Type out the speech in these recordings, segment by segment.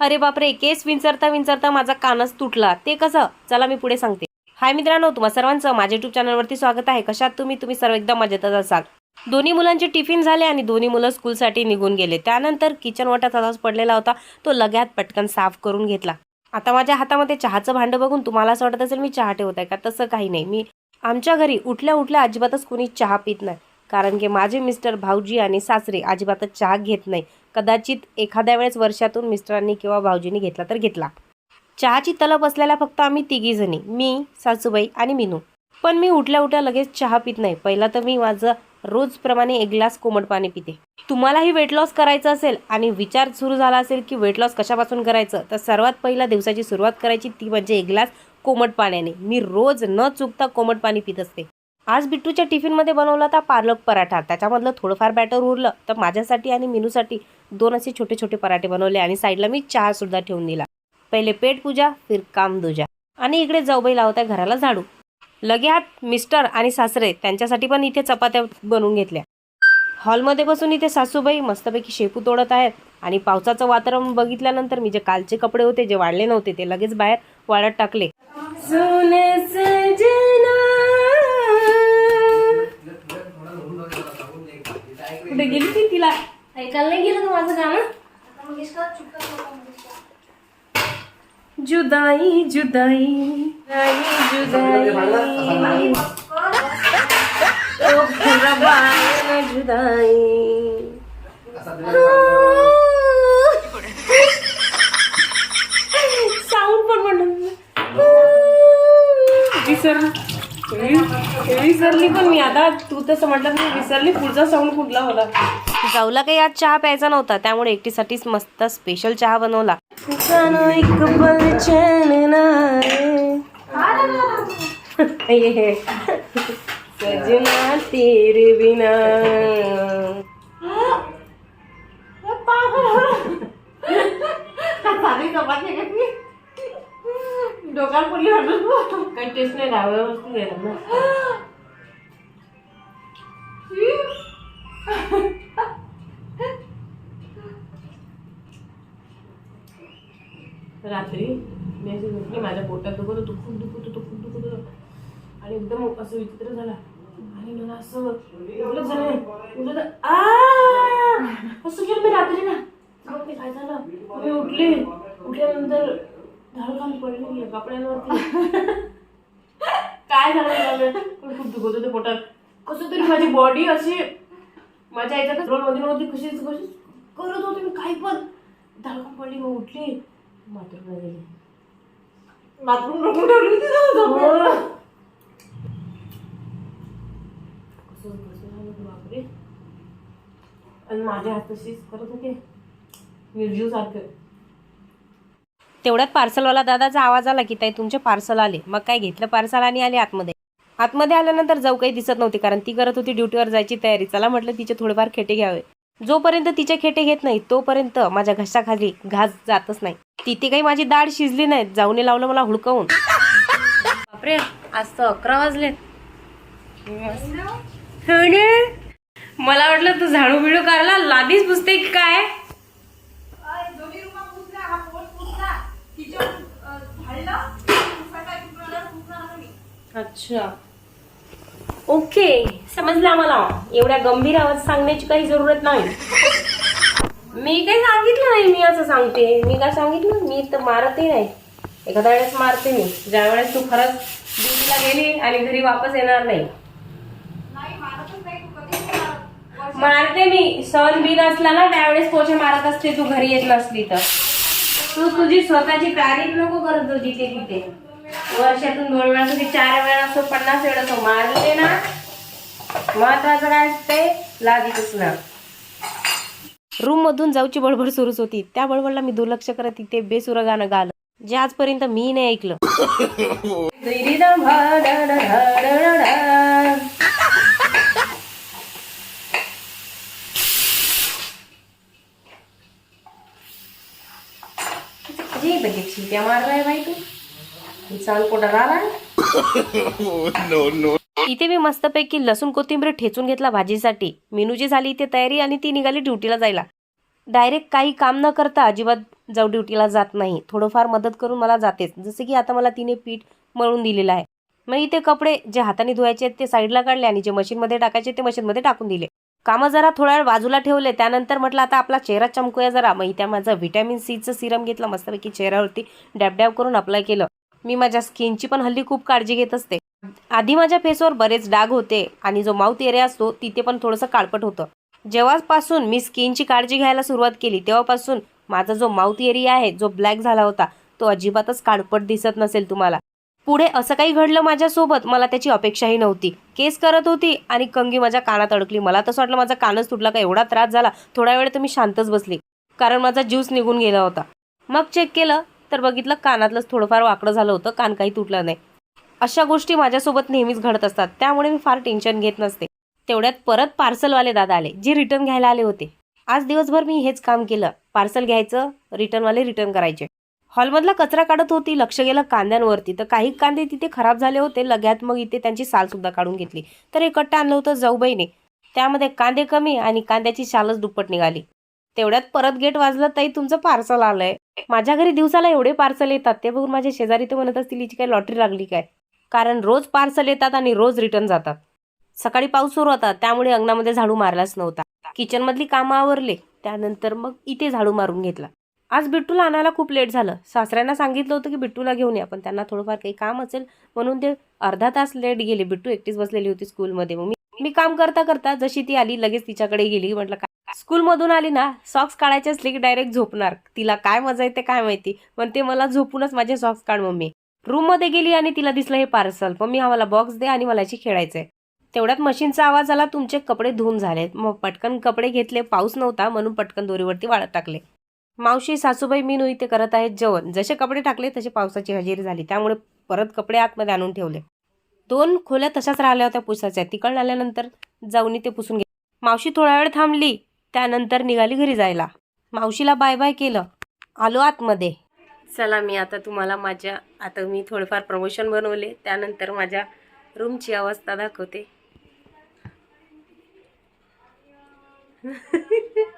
अरे बापरे केस विंचरता विंचरता माझा कानच तुटला. ते कसं? चला मी पुढे सांगते. हाय मित्रांनो तुम्हा सर्वांचं माझ्या युट्यूब चॅनलवरती स्वागत आहे. कशात तुम्ही? तुम्ही सर्व एकदम मजेतच असाल. दोन्ही मुलांचे टिफिन झाले आणि दोन्ही मुलं स्कूलसाठी निघून गेले. त्यानंतर किचन वाटा तसाच पडलेला होता. तो लग्यात पटकन साफ करून घेतला. आता माझ्या हातामध्ये चहाचं भांडं बघून तुम्हाला असं वाटत असेल मी चहा ठेवत आहे का? तसं काही नाही. मी आमच्या घरी उठल्या उठल्या अजिबातच कोणी चहा पित नाही. कारण की माझे मिस्टर भाऊजी आणि सासरे अजिबातच चहा घेत नाही. कदाचित एखाद्या वेळेस वर्षातून मिस्टरांनी किंवा भाऊजींनी घेतला तर घेतला. चहाची तलप असलेल्या फक्त आम्ही तिघी जणी मी सासूबाई आणि मिनू. पण मी उठल्या उठल्या लगेच चहा पित नाही. पहिला तर मी माझं रोजप्रमाणे एक ग्लास कोमट पाणी पिते. तुम्हालाही वेट लॉस करायचं असेल आणि विचार सुरू झाला असेल की वेट लॉस कशापासून करायचं तर सर्वात पहिला दिवसाची सुरुवात करायची ती म्हणजे एक ग्लास कोमट पाण्याने. मी रोज न चुकता कोमट पाणी पित असते. आज बिट्टूच्या टिफिनमध्ये बनवला होता पालक पराठा. त्याच्यामधलं थोडंफार बॅटर उरलं. तर माझ्यासाठी आणि मिनूसाठी दोन असे छोटे छोटे पराठे बनवले आणि साईडला मी चहा सुद्धा ठेवून दिला. पहिले पेट पूजा फिर काम दुजा. आणि इकडे जाऊबाई लावत आहे घराला झाडू. लगे हात मिस्टर आणि सासरे त्यांच्यासाठी पण इथे चपात्या बनवून घेतल्या. हॉलमध्ये बसून इथे सासूबाई मस्तपैकी शेपू तोडत आहेत. आणि पावसाचं वातावरण बघितल्यानंतर मी जे कालचे कपडे होते जे वाढले नव्हते ते लगेच बाहेर वाळत टाकले. कुठे गेली ती तिला? ऐकायला नाही गेलं का माझं गाणं? जुदाई जुदाई जुदाई जुदाई. जुदाई साऊंड पण म्हणत विसर विसरली पण मी. आता तू तसं म्हटलं मी विसरली पुढचा साऊंड कुठला होला जाऊला काही आज चहा प्यायचा नव्हता त्यामुळे एकटीसाठीच मस्त स्पेशल चहा बनवला. जानो एक पल चैन ना आए. ये. सजना तेरे बिना. डोक्यात पडली वाटत. काही टेस्ट नाही घ्यायला ना. रात्री मी अशी झोपली माझ्या पोटात दुखत होतं खूप दुखत होतं खूप दुखत होतं. आणि एकदम असं विचित्र झाला. आणि मला असं उलट झालं उलट आ! असं केलं मी रात्री ना मग ते काय झालं? मी उठले. उठल्यानंतर धारकान पडली कपड्यांवरती. काय झालं खूप दुखत होतं पोटात. कसं तरी माझी बॉडी अशी माझ्या ह्याच्यात रोलमध्ये नव्हती कशी कशी करत होते मी काही पण. धारकान पडली मग उठली. बाथरूमला गेली बाथरूम रोखून ठेवली होती ना कसं कसं झालं बापरे. आणि माझ्या हात तशीच करत होते. निर्जीव सारखं. तेवढ्यात पार्सलवाला दादाचा आवाज आला की ताई तुमचे पार्सल आले. मग काय घेतलं? पार्सल आणि आले आतमध्ये. आतमध्ये आल्यानंतर जाऊ काही दिसत नव्हती कारण ती करत होती ड्युटीवर जायची तयारी. चला म्हटलं तिचे थोडेफार खेटे घ्यावे. जोपर्यंत तिचे खेटे घेत नाही तोपर्यंत माझ्या घशाखाली घास जातच नाही. तिथे काही माझी दाढ शिजली नाही. जाऊने लावलं मला हुडकवून. बापरे आज तर अकरा वाजले? मला वाटलं तू झाडू बिडू काढला लादीच पुसते काय? अच्छा. ओके समजलं मला एवढ्या गंभीर आवाज सांगण्याची काही जरूरत नाही. मी काही सांगितलं नाही मी असं सांगते. मी काय सांगितलं? मी तर मारतही नाही. एखाद्या वेळेस मारते मी. ज्या वेळेस तू खरंच ड्युटीला गेली आणि घरी वापस येणार नाही. नाही मारतच नाही तू. कधी नाही मारत. मी. सण बिन असला ना त्यावेळेस पोचे मारत असते तू घरी येत नसली तर. तू तुझी स्वतःची तारीफ नको करत जाऊ जिथे तिथे वर्षातून दोन वेळा कधी चार वेळा असो पन्नास वेळा असो मारले ना. महत्वाचं काय असते? लादीतच ना. रूम मधून जाऊची बडबड सुरूच होती. त्या बडबडला मी दुर्लक्ष करत तिथे बेसुर गाणं गालं. जे आजपर्यंत मी नाही ऐकलं. जी बघे शिट्या मारलाय बाई तू. इथे मी मस्तपैकी लसूण कोथिंबीर ठेचून घेतला भाजीसाठी. मेनूची झाली इथे तयारी आणि ती निघाली ड्युटीला जायला. डायरेक्ट काही काम न करता अजिबात जाऊ ड्युटीला जात नाही. थोडंफार मदत करून मला जातेच. जसं की आता मला तिने पीठ मळून दिलेलं आहे. मग इथे कपडे जे हाताने धुवायचे ते साईडला काढले आणि जे मशीनमध्ये टाकायचे ते मशीनमध्ये टाकून दिले. कामं जरा थोडा वेळ बाजूला ठेवले. त्यानंतर म्हटलं आता आपला चेहरा चमकूया जरा. मग इथे माझं व्हिटॅमिन सीचं सिरम घेतलं. मस्तपैकी चेहऱ्यावरती डॅब डॅब करून अप्लाय केलं. मी माझ्या स्किनची पण हल्ली खूप काळजी घेत असते. आधी माझ्या फेसवर बरेच डाग होते आणि जो माउथ एरिया असतो तिथे पण थोडंसं काळपट होतं. जेव्हापासून मी स्किनची काळजी घ्यायला सुरुवात केली तेव्हापासून माझा जो माउथ एरिया आहे जो ब्लॅक झाला होता तो अजिबातच काळपट दिसत नसेल तुम्हाला. पुढे असं काही घडलं माझ्यासोबत मला त्याची अपेक्षाही नव्हती. केस करत होती आणि कंगी माझ्या कानात अडकली. मला तसं वाटलं माझा कानच तुटला का एवढा त्रास झाला. थोड्या वेळ तर मी शांतच बसली कारण माझा ज्यूस निघून गेला होता. मग चेक केलं तर बघितलं कानातलंच थोडंफार वाकडं झालं होतं कान काही तुटलं नाही. अशा गोष्टी माझ्यासोबत नेहमीच घडत असतात. त्यामुळे मी फार टेन्शन घेत नसते. तेवढ्यात परत पार्सलवाले दादा आले जे रिटर्न घ्यायला आले होते. आज दिवसभर मी हेच काम केलं. पार्सल घ्यायचं रिटर्नवाले रिटर्न करायचे. हॉलमधला कचरा काढत होती लक्ष गेलं कांद्यांवरती. तर काही कांदे तिथे खराब झाले होते लग्यात मग इथे त्यांची सालसुद्धा काढून घेतली. तर हे कट्टा आणलं होतं जाऊबाईने. त्यामध्ये कांदे कमी आणि कांद्याची शालच दुप्पट निघाली. तेवढ्यात परत गेट वाजलं ताई तुमचं पार्सल आलंय. माझ्या घरी दिवसाला एवढे पार्सल येतात ते बघून माझ्या शेजारी तर म्हणत असतील हिची काही लॉटरी लागली काय? कारण रोज पार्सल येतात आणि रोज रिटर्न जातात. सकाळी पाऊस सुरू होता त्यामुळे अंगणामध्ये झाडू मारलाच नव्हता. किचनमधली कामं आवरले त्यानंतर मग इथे झाडू मारून घेतला. आज बिट्टूला आणायला खूप लेट झालं. सासऱ्यांना सांगितलं होतं की बिट्टूला घेऊन या पण त्यांना थोडंफार काही काम असेल म्हणून ते अर्धा तास लेट गेले. बिट्टू एकटीच बसलेली होती स्कूलमध्ये. मग मी मी काम करता करता जशी ती आली लगेच तिच्याकडे गेली. म्हटलं काय स्कूलमधून आली ना सॉक्स काढायच्या असले की डायरेक्ट झोपणार. तिला काय मजा येते काय माहिती. पण ते मला झोपूनच माझे सॉक्स काढ मम्मी. रूममध्ये गेली आणि तिला दिसलं हे पार्सल मम्मी हा मला बॉक्स दे आणि मला याची खेळायचंय. तेवढ्यात मशीनचा आवाज आला तुमचे कपडे धुवून झाले मग पटकन कपडे घेतले पाऊस नव्हता म्हणून पटकन दोरीवरती वाळत टाकले. मावशी सासूबाई मी नुई ते करत आहेत जेवण. जसे कपडे टाकले तसे पावसाची हजेरी झाली. त्यामुळे परत कपडे आतमध्ये आणून ठेवले. दोन खोल्या तशाच राहिल्या होत्या पुसाच्या तिकडून आल्यानंतर जाऊनी ते पुसून घे. मावशी थोडा वेळ थांबली. त्यानंतर निघाली घरी जायला. मावशीला बाय बाय केलं. आलो आतमध्ये. चला मी आता तुम्हाला माझ्या आता मी थोडेफार प्रमोशन बनवले. त्यानंतर माझ्या रूमची अवस्था दाखवते.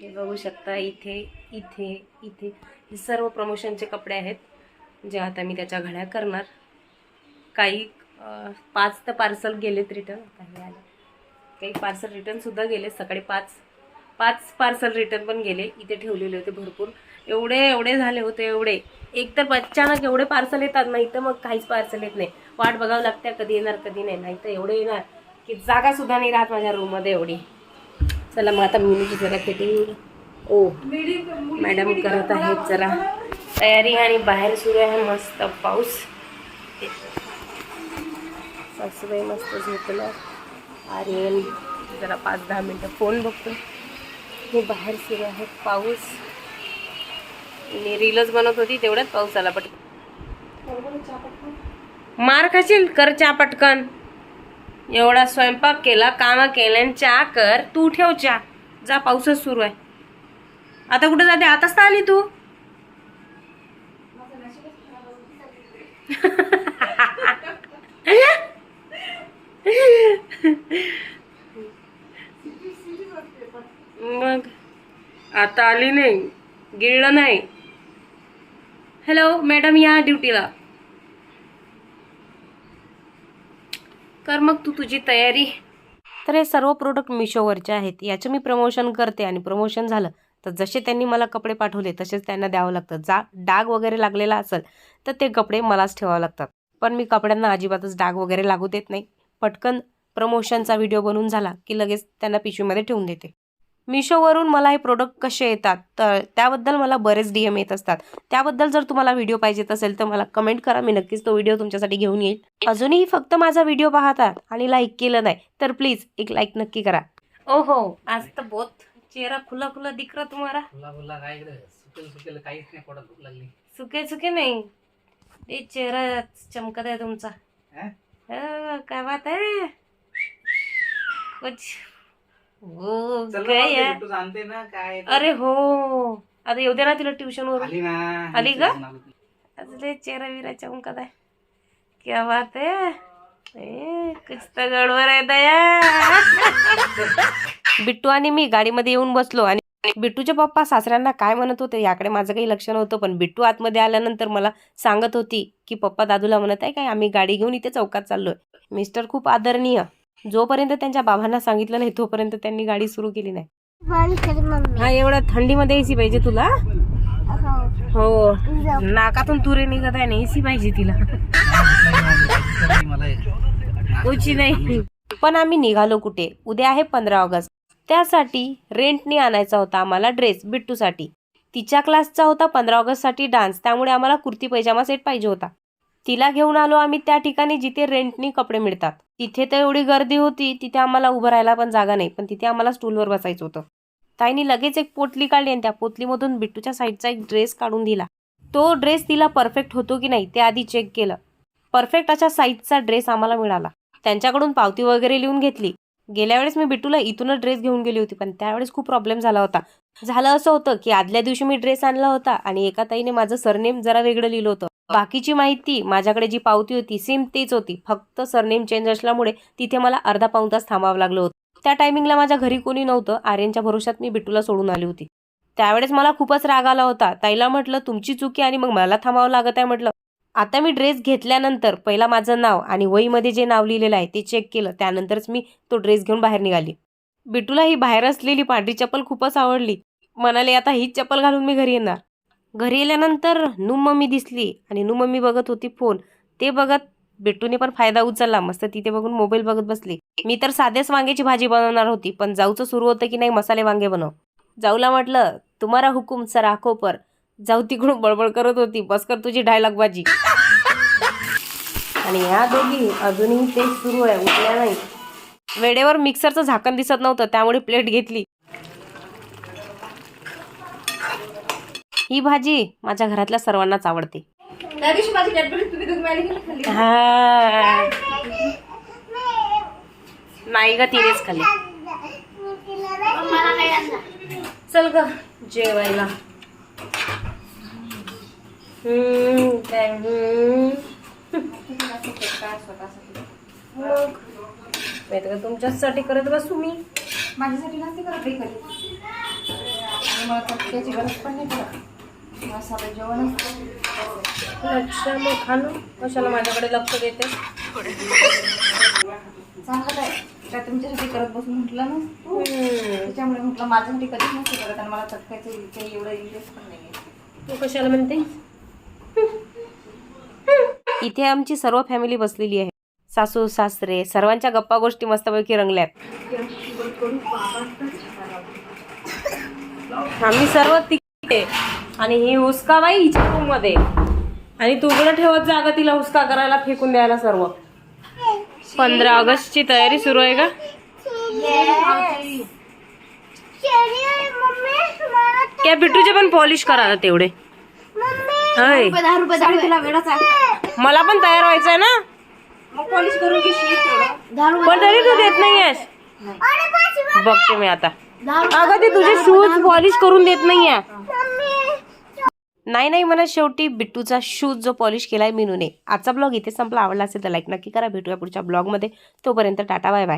हे बघू शकता इथे इथे इथे. हे सर्व प्रमोशनचे कपडे आहेत जे आता मी त्याच्या घड्या करणार. काही पाच तर पार्सल गेलेत रिटर्न काही आले. काही पार्सल रिटर्नसुद्धा गेले सकाळी पाच पाच पार्सल रिटर्न पण गेले इथे ठेवलेले होते भरपूर. एवढे एवढे झाले होते एवढे. एक तर अचानक एवढे पार्सल येतात नाही तर मग काहीच पार्सल येत नाही. वाट बघावं लागते कधी येणार कधी नाही. नाही तर एवढे येणार की जागासुद्धा नाही राहत माझ्या रूममध्ये एवढी. चला मग आता मुलीची जरा फिटिंग ओ मॅडम करत आहेत जरा. तयारी आणि बाहेर सुरू आहे मस्त पाऊस. सासूबाई मस्त झोपलं आर्यन जरा पाच दहा मिनटं फोन बघतो. हे बाहेर सुरू आहे पाऊस. मी रीलच बनवत होती तेवढ्याच पाऊस आला पटकन. मार खाशील? कर चहा पटकन. एवढा स्वयंपाक केला कामं केल्यान आणि चहा कर. तू ठेव चहा. जा पाऊसच सुरू आहे. आता कुठे जाते? आताच तर आली तू. आता आली नाही. गिळलं नाही. हॅलो मॅडम या ड्युटीला कर मग तू तुझी तयारी. तर हे सर्व प्रोडक्ट मिशोवरचे आहेत. याचं मी प्रमोशन करते आणि प्रमोशन झालं तर जसे त्यांनी मला कपडे पाठवले तसेच त्यांना द्यावं लागतं. जा डाग वगैरे लागलेला असेल तर ते कपडे मलाच ठेवावं लागतात. पण मी कपड्यांना अजिबातच डाग वगैरे लागू देत नाही. पटकन प्रमोशनचा व्हिडिओ बनवून झाला की लगेच त्यांना पिशवीमध्ये ठेवून देते. मिशोवरून मला हे प्रोडक्ट कसे येतात? तर त्याबद्दल मला बरेच डी एम येत असतात. त्याबद्दल जर तुम्हाला व्हिडिओ पाहिजेत असेल तर मला कमेंट करा. मी नक्कीच तो व्हिडिओ तुमच्यासाठी घेऊन येईल. अजूनही फक्त माझा व्हिडिओ पाहतात आणि लाईक केलं नाही तर प्लीज एक लाईक नक्की करा. ओहो आज तर बहुत चेहरा खुला खुला दिख रहा तुम्हारा. फुला फुला काय इकडे? सुकेल सुकेल काहीच नाही पोटात भूक लागली सुके सुके नहीं. ये चेहरा चमकत है तुमचा. हैं? क्या बात है कुछ चल ना, ते है. सांगते ना काय ते. अरे हो आता येऊ दे ना तिला ट्युशन वरून. आली ना आली का? आता लय चेहरा विरा चमकत आहे. क्या बात है ए, कुछ तर गडबड आहे दया. बिट्टू आणि मी गाडीमध्ये येऊन बसलो आणि बिट्टूचे पप्पा सासऱ्यांना काय म्हणत होते याकडे माझं काही लक्ष नव्हतं पण बिट्टू आतमध्ये आल्यानंतर मला सांगत होती की पप्पा दादूला म्हणत आहे काय आम्ही गाडी घेऊन इथे चौकात चाललोय. मिस्टर खूप आदरणीय. जोपर्यंत त्यांच्या बाबांना सांगितलं नाही तोपर्यंत त्यांनी गाडी सुरू केली नाही. हा एवढ्या थंडीमध्ये एसी पाहिजे तुला? हो. हो. नाकातून तुरे निघत आहे ना एसी पाहिजे तिला. उची नाही. पण आम्ही निघालो कुठे? उद्या आहे पंधरा ऑगस्ट. त्यासाठी रेंटनी आणायचा होता आम्हाला ड्रेस बिट्टूसाठी. तिच्या क्लासचा होता पंधरा ऑगस्टसाठी डान्स. त्यामुळे आम्हाला कुर्ती पैजामा सेट पाहिजे होता. तिला घेऊन आलो आम्ही त्या ठिकाणी जिथे रेंटनी कपडे मिळतात. तिथे तर एवढी गर्दी होती तिथे आम्हाला उभं राहायला पण जागा नाही पण तिथे आम्हाला स्टूलवर बसायचं होतं. ताईनी लगेच एक पोटली काढली आणि त्या पोटलीमधून बिट्टूच्या साईडचा एक ड्रेस काढून दिला. तो ड्रेस तिला परफेक्ट होतो की नाही ते आधी चेक केलं. परफेक्ट अशा साईजचा ड्रेस आम्हाला मिळाला. त्यांच्याकडून पावती वगैरे लिहून घेतली. गेल्या वेळेस मी बिट्टूला इथूनच ड्रेस घेऊन गेली होती पण त्यावेळेस खूप प्रॉब्लेम झाला होता. झालं असं होतं की आदल्या दिवशी मी ड्रेस आणला होता आणि एका ताईने माझं सरनेम जरा वेगळं लिहिलं होतं. बाकीची माहिती माझ्याकडे जी पावती होती सेम तेच होती. फक्त सरनेम चेंज असल्यामुळे तिथे मला अर्धा पाऊण तास थांबावं लागलं होतं. त्या टायमिंगला माझ्या घरी कोणी नव्हतं. आर्यनच्या भरोशात मी बिटूला सोडून आली होती. त्यावेळेस मला खूपच राग आला होता. ताईला म्हटलं तुमची चुकी आणि मग मला थांबावं लागत आहे म्हटलं. आता मी ड्रेस घेतल्यानंतर पहिला माझं नाव आणि वहीमध्ये जे नाव लिहिलेलं आहे ते चेक केलं. त्यानंतरच मी तो ड्रेस घेऊन बाहेर निघाली. बिटूला ही बाहेर असलेली पांढरी चप्पल खूपच आवडली. म्हणाले आता हीच चप्पल घालून मी घरी येणार. घरी येल्यानंतर नू मम्मी दिसली आणि नू मम्मी बघत होती फोन ते बघत बिट्टूने पण फायदा उचलला. मस्त तिथे बघून मोबाईल बघत बसली. मी तर साध्याच वांग्याची भाजी बनवणार होती पण जाऊचं सुरू होतं की नाही मसाले वांगे बनव. जाऊला म्हटलं तुम्हारा हुकुम सर आखो पर. जाऊ तिकडून बडबड करत होती. बस कर तुझी डायलॉग भाजी. आणि ह्या दोघी अजूनही तेच सुरू आहे उठल्या नाही वेळेवर मिक्सरचं झाकण दिसत नव्हतं त्यामुळे प्लेट घेतली. ही भाजी माझ्या घरातल्या सर्वांनाच आवडते. नाही हा. ग तिनेच खाल्ली. आणला चल ग जेवायला. मग. तुमच्यासाठी करत बसू मी. माझ्यासाठी नसते करत मला त्याची गरज पण नाही पडत. जेवण अच्छा मग कशाला माझ्याकडे लक्ष देते चांगलं आहे. काय तुमच्यासाठी करत बसून म्हटलं ना. त्याच्यामुळे म्हटलं माझ्यासाठी कधीच नसते करत आणि मला चटकायचं काही एवढं इंटरेस्ट पण नाही तू कशाला म्हणते? इथे आमची सर्व फॅमिली बसलेली आहे. सासू सासरे सर्वांच्या गप्पा गोष्टी मस्तपैकी रंगल्यात. आम्ही सर्व तिकडे आणि ही हुसकाबाई हिच्या रूममध्ये आणि तू उघडं ठेवत जागा तिला हुसका करायला फेकून द्यायला सर्व? पंधरा ऑगस्टची तयारी सुरू आहे का बिटूचे पण पॉलिश करा तेवढे. आहे मला पण तयार व्हायचंय ना? मग पॉलिश करून घेशील तेवढं. पण तरी तू देत नाहीयेस. बघते मी आता. अगं ते तुझे शूज पॉलिश करून देत नाहीये. नाही नाही मला शेवटी बिट्टूचा शूज जो पॉलिश केलाय मीनूने. आजचा ब्लॉग इथे संपला. आवडला असेल तर लाईक नक्की करा. भेटूया पुढच्या ब्लॉगमध्ये तोपर्यंत टाटा बाय बाय.